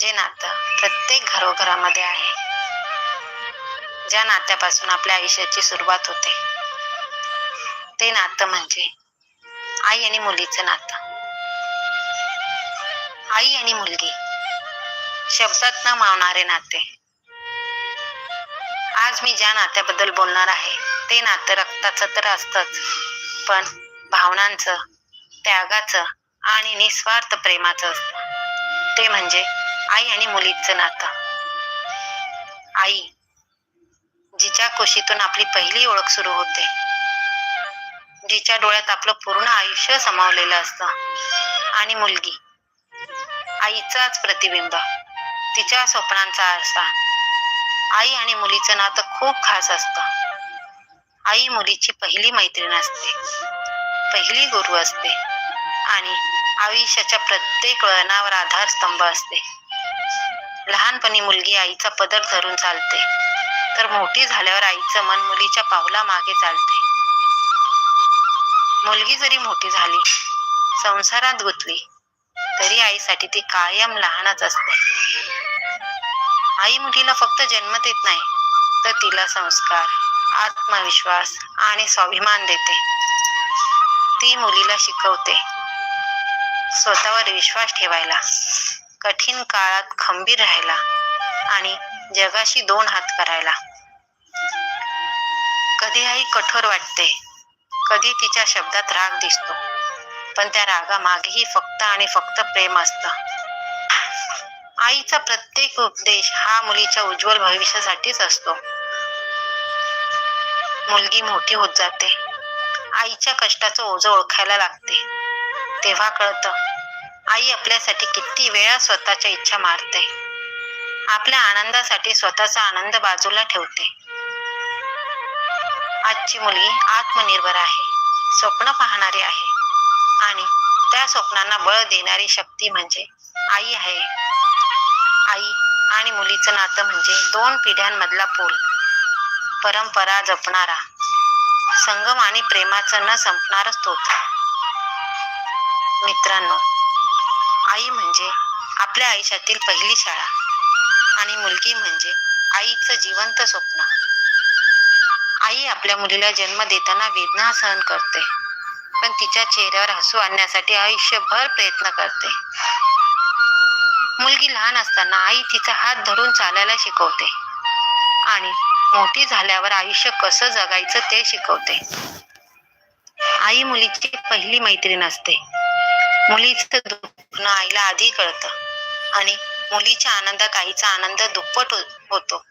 जे नातं प्रत्येक घरोघरामध्ये आहे ज्या नात्यापासून आपल्या आयुष्याची सुरुवात होते ते नातं म्हणजे आई आणि मुलीचं नातं. आई आणि मुलगी शब्दात न मावणारे नाते. आज मी ज्या नात्याबद्दल बोलणार आहे ते नातं रक्ताचं तर असतंच पण भावनांचं त्यागाचं आणि निस्वार्थ प्रेमाचं असतं. ते म्हणजे आई आणि मुलीचं नातं. आई जिच्या कुशीतून आपली पहिली ओळख सुरू होते. जिच्या डोळ्यात आपलं पूर्ण आयुष्य समावलेलं असतं. आणि मुलगी आईचाच प्रतिबिंब तिच्या स्वप्नांचा आरसा. आई आणि मुलीचं नातं खूप खास असतं. आई मुलीची पहिली मैत्रीण असते. पहिली गुरु असते. आणि आयुष्याच्या प्रत्येक वळणावर आधारस्तंभ असते. लहानपणी मुलगी आईचा पदर धरून चालते. तर मोठी झाल्यावर आईचं मन मुलीच्या पावला मागे चालते. मुलगी जरी मोठी झाली संसारात गुंतली तरी आईसाठी ती कायम लहानच असते. आई मुलीला फक्त जन्म देत नाही तर तिला संस्कार आत्मविश्वास आणि स्वाभिमान देते. ती मुलीला शिकवते स्वतःवर विश्वास ठेवायला. कठीण काळात खंबीर राहायला आणि जगाशी दोन हात करायला. कधी आई कठोर वाटते. कधी तिच्या शब्दात राग दिसतो. पण त्या रागामागेही फक्त आणि फक्त प्रेम असतं. आईचा प्रत्येक उपदेश हा मुलीच्या उज्ज्वल भविष्यासाठीच असतो. मुलगी मोठी होत जाते. आईच्या कष्टाचं ओझं ओळखायला लागते. तेव्हा कळतं आई आपल्यासाठी किती वेळा स्वतःच्या इच्छा मारते. आपल्या आनंदासाठी स्वतःचा आनंद बाजूला ठेवते. आजची मुलगी आत्मनिर्भर आहे स्वप्न पाहणारी आहे आणि त्या स्वप्नांना बळ देणारी शक्ती म्हणजे आई आहे. आई आणि मुलीचं नातं म्हणजे दोन पिढ्यांमधला पूल. परंपरा जपणारा संगम आणि प्रेमाचं न संपणारं स्तोत्र. मित्रांनो आई म्हणजे आपल्या आयुष्यातील पहिली शाळा आणि मुलगी म्हणजे आईचं जिवंत स्वप्न. आई आपल्या मुलीला जन्म देताना वेदना सहन करते पण तिच्या चेहऱ्यावर हसू आणण्यासाठी आयुष्यभर प्रयत्न करते. मुलगी लहान असताना आई तिचा हात धरून चालायला शिकवते आणि मोठी झाल्यावर आयुष्य कसं जगायचं ते शिकवते. आई मुलीची पहिली मैत्रीण असते. मुलीचं दुखणं आधी कळतं. आणि मुलीच्या आनंदात आईचा आनंद दुप्पट हो- होतो.